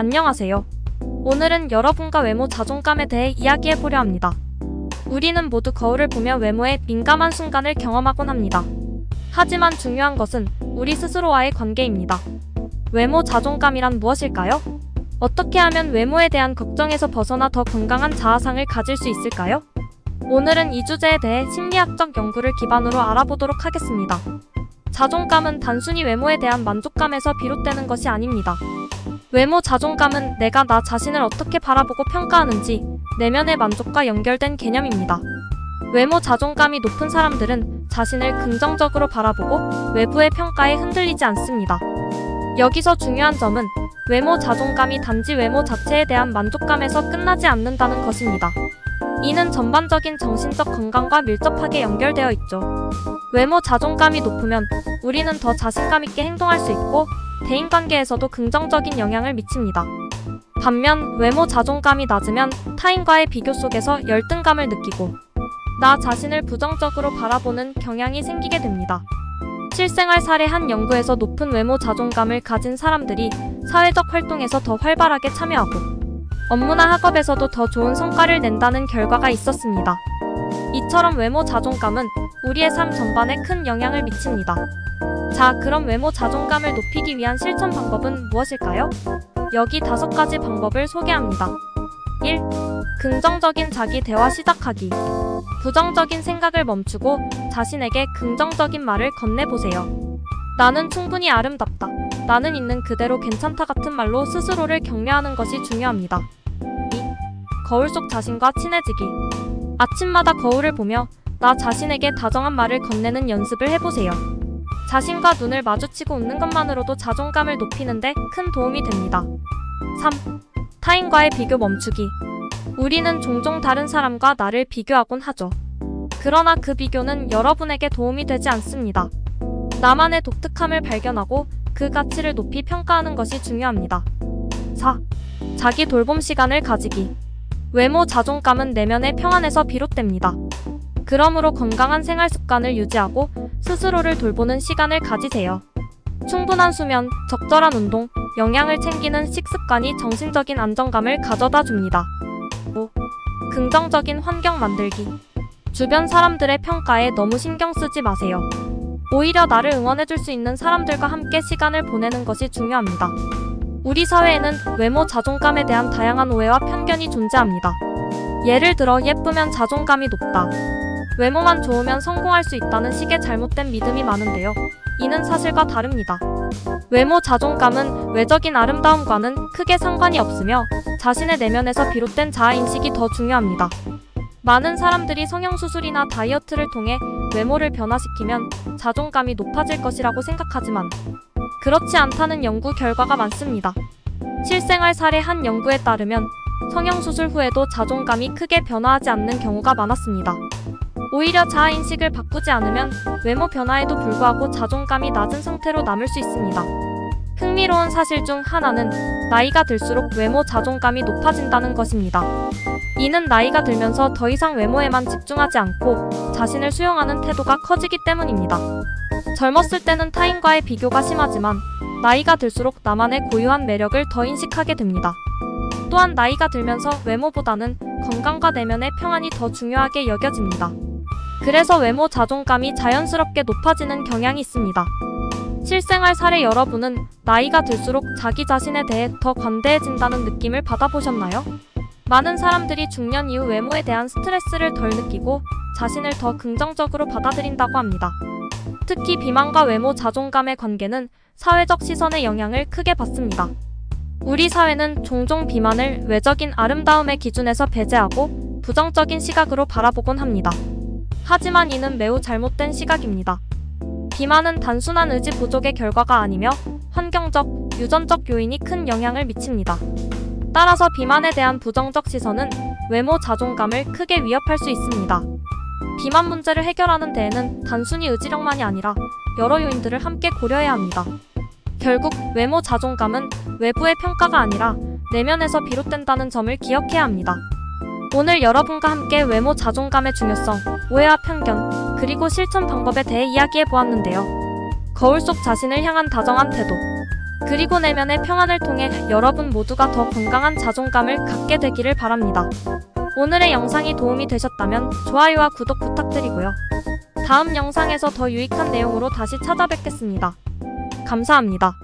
안녕하세요. 오늘은 여러분과 외모 자존감에 대해 이야기해 보려 합니다. 우리는 모두 거울을 보며 외모에 민감한 순간을 경험하곤 합니다. 하지만 중요한 것은 우리 스스로와의 관계입니다. 외모 자존감이란 무엇일까요? 어떻게 하면 외모에 대한 걱정에서 벗어나 더 건강한 자아상을 가질 수 있을까요? 오늘은 이 주제에 대해 심리학적 연구를 기반으로 알아보도록 하겠습니다. 자존감은 단순히 외모에 대한 만족감에서 비롯되는 것이 아닙니다. 외모 자존감은 내가 나 자신을 어떻게 바라보고 평가하는지 내면의 만족과 연결된 개념입니다. 외모 자존감이 높은 사람들은 자신을 긍정적으로 바라보고 외부의 평가에 흔들리지 않습니다. 여기서 중요한 점은 외모 자존감이 단지 외모 자체에 대한 만족감에서 끝나지 않는다는 것입니다. 이는 전반적인 정신적 건강과 밀접하게 연결되어 있죠. 외모 자존감이 높으면 우리는 더 자신감 있게 행동할 수 있고 대인관계에서도 긍정적인 영향을 미칩니다. 반면 외모 자존감이 낮으면 타인과의 비교 속에서 열등감을 느끼고 나 자신을 부정적으로 바라보는 경향이 생기게 됩니다. 실생활 사례 한 연구에서 높은 외모 자존감을 가진 사람들이 사회적 활동에서 더 활발하게 참여하고 업무나 학업에서도 더 좋은 성과를 낸다는 결과가 있었습니다. 이처럼 외모 자존감은 우리의 삶 전반에 큰 영향을 미칩니다. 자, 그럼 외모 자존감을 높이기 위한 실천 방법은 무엇일까요? 여기 다섯 가지 방법을 소개합니다. 1. 긍정적인 자기 대화 시작하기. 부정적인 생각을 멈추고 자신에게 긍정적인 말을 건네보세요. 나는 충분히 아름답다. 나는 있는 그대로 괜찮다 같은 말로 스스로를 격려하는 것이 중요합니다. 2. 거울 속 자신과 친해지기. 아침마다 거울을 보며 나 자신에게 다정한 말을 건네는 연습을 해보세요. 자신과 눈을 마주치고 웃는 것만으로도 자존감을 높이는데 큰 도움이 됩니다. 3. 타인과의 비교 멈추기. 우리는 종종 다른 사람과 나를 비교하곤 하죠. 그러나 그 비교는 여러분에게 도움이 되지 않습니다. 나만의 독특함을 발견하고 그 가치를 높이 평가하는 것이 중요합니다. 4. 자기 돌봄 시간을 가지기. 외모 자존감은 내면의 평안에서 비롯됩니다. 그러므로 건강한 생활 습관을 유지하고 스스로를 돌보는 시간을 가지세요. 충분한 수면, 적절한 운동, 영양을 챙기는 식습관이 정신적인 안정감을 가져다 줍니다. 5. 긍정적인 환경 만들기. 주변 사람들의 평가에 너무 신경 쓰지 마세요. 오히려 나를 응원해줄 수 있는 사람들과 함께 시간을 보내는 것이 중요합니다. 우리 사회에는 외모 자존감에 대한 다양한 오해와 편견이 존재합니다. 예를 들어 예쁘면 자존감이 높다. 외모만 좋으면 성공할 수 있다는 식의 잘못된 믿음이 많은데요. 이는 사실과 다릅니다. 외모 자존감은 외적인 아름다움과는 크게 상관이 없으며 자신의 내면에서 비롯된 자아인식이 더 중요합니다. 많은 사람들이 성형수술이나 다이어트를 통해 외모를 변화시키면 자존감이 높아질 것이라고 생각하지만 그렇지 않다는 연구 결과가 많습니다. 실생활 사례 한 연구에 따르면 성형수술 후에도 자존감이 크게 변화하지 않는 경우가 많았습니다. 오히려 자아인식을 바꾸지 않으면 외모 변화에도 불구하고 자존감이 낮은 상태로 남을 수 있습니다. 흥미로운 사실 중 하나는 나이가 들수록 외모 자존감이 높아진다는 것입니다. 이는 나이가 들면서 더 이상 외모에만 집중하지 않고 자신을 수용하는 태도가 커지기 때문입니다. 젊었을 때는 타인과의 비교가 심하지만 나이가 들수록 나만의 고유한 매력을 더 인식하게 됩니다. 또한 나이가 들면서 외모보다는 건강과 내면의 평안이 더 중요하게 여겨집니다. 그래서 외모 자존감이 자연스럽게 높아지는 경향이 있습니다. 실생활 사례 여러분은 나이가 들수록 자기 자신에 대해 더 관대해진다는 느낌을 받아보셨나요? 많은 사람들이 중년 이후 외모에 대한 스트레스를 덜 느끼고 자신을 더 긍정적으로 받아들인다고 합니다. 특히 비만과 외모 자존감의 관계는 사회적 시선의 영향을 크게 받습니다. 우리 사회는 종종 비만을 외적인 아름다움의 기준에서 배제하고 부정적인 시각으로 바라보곤 합니다. 하지만 이는 매우 잘못된 시각입니다. 비만은 단순한 의지 부족의 결과가 아니며 환경적, 유전적 요인이 큰 영향을 미칩니다. 따라서 비만에 대한 부정적 시선은 외모 자존감을 크게 위협할 수 있습니다. 비만 문제를 해결하는 데에는 단순히 의지력만이 아니라 여러 요인들을 함께 고려해야 합니다. 결국 외모 자존감은 외부의 평가가 아니라 내면에서 비롯된다는 점을 기억해야 합니다. 오늘 여러분과 함께 외모 자존감의 중요성, 오해와 편견, 그리고 실천 방법에 대해 이야기해 보았는데요. 거울 속 자신을 향한 다정한 태도, 그리고 내면의 평안을 통해 여러분 모두가 더 건강한 자존감을 갖게 되기를 바랍니다. 오늘의 영상이 도움이 되셨다면 좋아요와 구독 부탁드리고요. 다음 영상에서 더 유익한 내용으로 다시 찾아뵙겠습니다. 감사합니다.